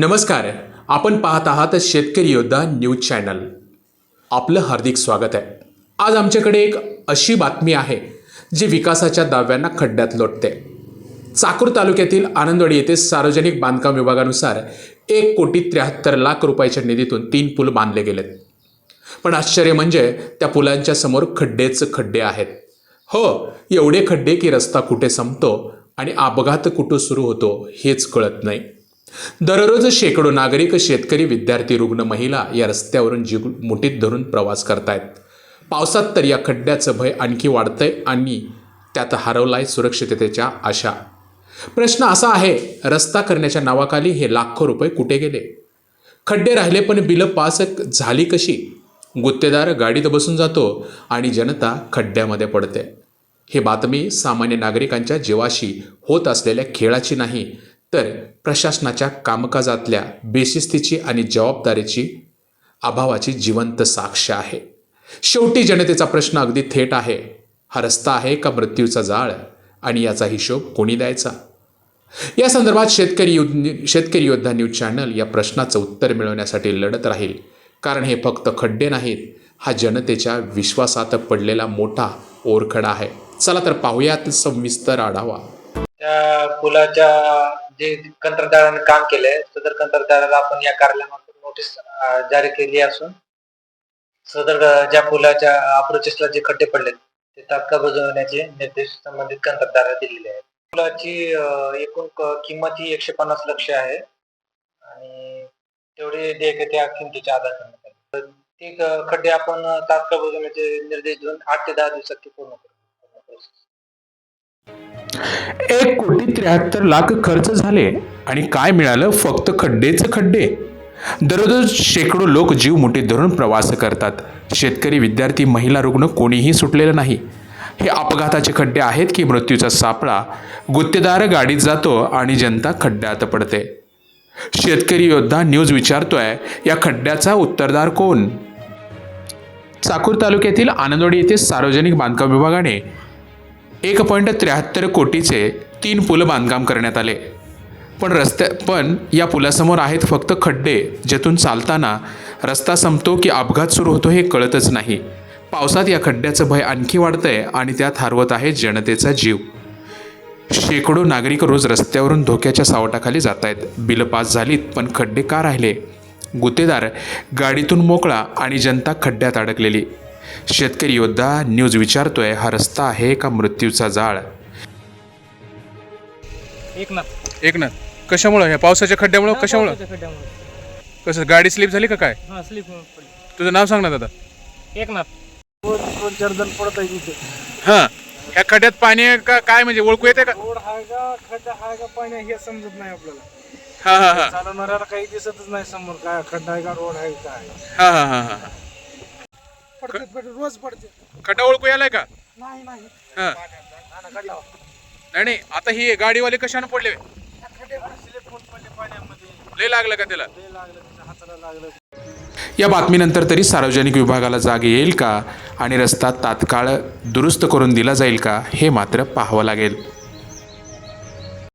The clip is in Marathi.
नमस्कार. आपण पाहत आहात शेतकरी योद्धा न्यूज चॅनल. आपलं हार्दिक स्वागत आहे. आज आमच्याकडे एक अशी बातमी आहे जी विकासाच्या दाव्यांना खड्ड्यात लोटते. चाकूर तालुक्यातील आनंदवाडी येथे सार्वजनिक बांधकाम विभागानुसार एक कोटी त्र्याहत्तर लाख रुपयाच्या निधीतून तीन पूल बांधले गेलेत. पण आश्चर्य म्हणजे त्या पुलांच्या समोर खड्डेच खड्डे आहेत. हो एवढे खड्डे की रस्ता कुठे संपतो आणि अपघात कुठं सुरू होतो हेच कळत नाही. दररोज शेकडो नागरिक शेतकरी विद्यार्थी रुग्ण महिला या रस्त्यावरून जीव मुठीत धरून प्रवास करतायत. पावसात तर या खड्ड्याचं भय आणखी वाढतंय आणि त्यात हरवलाय सुरक्षिततेच्या आशा. प्रश्न असा आहे रस्ता करण्याच्या नावाखाली हे लाखो रुपये कुठे गेले? खड्डे राहिले पण बिलं पास झाली कशी? गुत्तेदार गाडीत बसून जातो आणि जनता खड्ड्यामध्ये पडते. ही बातमी सामान्य नागरिकांच्या जीवाशी होत असलेल्या खेळाची नाही तर प्रशासनाच्या कामकाजातल्या बेशिस्तीची आणि जबाबदारीची अभावाची जिवंत साक्ष आहे. शेवटी जनतेचा प्रश्न अगदी थेट आहे हा रस्ता आहे का मृत्यूचा जाळ? आणि याचा हिशोब कोणी द्यायचा? या संदर्भात शेतकरी युद्ध शेतकरी योद्धा न्यूज चॅनल या प्रश्नाचं उत्तर मिळवण्यासाठी लढत राहील. कारण हे फक्त खड्डे नाहीत हा जनतेच्या विश्वासात पडलेला मोठा ओरखडा आहे. चला तर पाहूयात सविस्तर आढावा. त्या पुलाच्या जे कंत्राटदाराने काम केलंय सदर कंत्राटदाराला आपण या कार्यालयामार्फत नोटीस जारी केली असून सदर ज्या पुलाच्या अप्रोचेसला जे खड्डे पडलेत ते तात्काळ बजवण्याचे निर्देश संबंधित कंत्राटदाराला दिलेले आहेत पुलाची एकूण किंमत ही एकशे पन्नास लक्ष आहे आणि तेवढे देयके त्या किमतीच्या आधार करण्यात आले. ते खड्डे आपण तात्काळ बजवण्याचे निर्देश देऊन आठ ते दहा दिवसात ते पूर्ण करू एक कोटी त्र्याहत्तर लाख खर्च झाले आणि काय मिळालं? फक्त खड्डेच खड्डे. दररोज शेकडो लोक जीव मुठीत धरून प्रवास करतात. शेतकरी विद्यार्थी महिला रुग्ण कोणीही सुटलेलं नाही. हे अपघाताचे खड्डे आहेत की मृत्यूचा सापळा? गुत्तेदार गाडीत जातो आणि जनता खड्ड्यात पडते. शेतकरी योद्धा न्यूज विचारतोय या खड्ड्याचा उत्तरदार कोण? चाकूर तालुक्यातील आनंदवाडी येथे सार्वजनिक बांधकाम विभागाने एक पॉईंट त्र्याहत्तर कोटीचे तीन पुलं बांधकाम करण्यात आले. पण रस्त्या पण या पुलासमोर आहेत फक्त खड्डे ज्यातून चालताना रस्ता संपतो की अपघात सुरू होतो हे कळतच नाही. पावसात या खड्ड्याचं भय आणखी वाढतंय आणि त्यात हरवत आहे जनतेचा जीव. शेकडो नागरिक रोज रस्त्यावरून धोक्याच्या सावटाखाली जात आहेत बिलं पास झालीत पण खड्डे का राहिले? गुत्तेदार गाडीतून मोकळा आणि जनता खड्ड्यात अडकलेली. शेतकरी योद्धा न्यूज विचारतोय हा रस्ता आहे का मृत्यूचा जाळ? एक ना एक ना कशामुळं? ह्या पावसाच्या खड्ड्यामुळं? कशामुळं? कसं गाडी स्लिप झाली का काय? हा स्लिप पडली. तुझं नाव सांग ना दादा. एक ना दोन चार जण पडत आहे तिथे हां ह्या खड्ड्यात पाणी आहे का? काय म्हणजे ओळखू येते का? रोड हाय का खड्डा हाय का पाणी आहे हे समजत नाही आपल्याला. हां हां हां. चालवणाऱ्याला काही दिसतच नाही समोर काय खड्डा आहे का रोड आहे का काय? हां हां हां हां. पडते पडते रोज पडते. खड्डा ओळखू यालाय का? नाही नाही. हां. आता ही गाडीवाले कशानं पडले? लय लागलं का त्याला लय लागलं त्याच्या हाताला लागलं या बातमीनंतर तरी सार्वजनिक विभागाला जाग येईल का? आणि रस्ता तात्काळ दुरुस्त करून दिला जाईल का? हे मात्र पाहावं लागेल.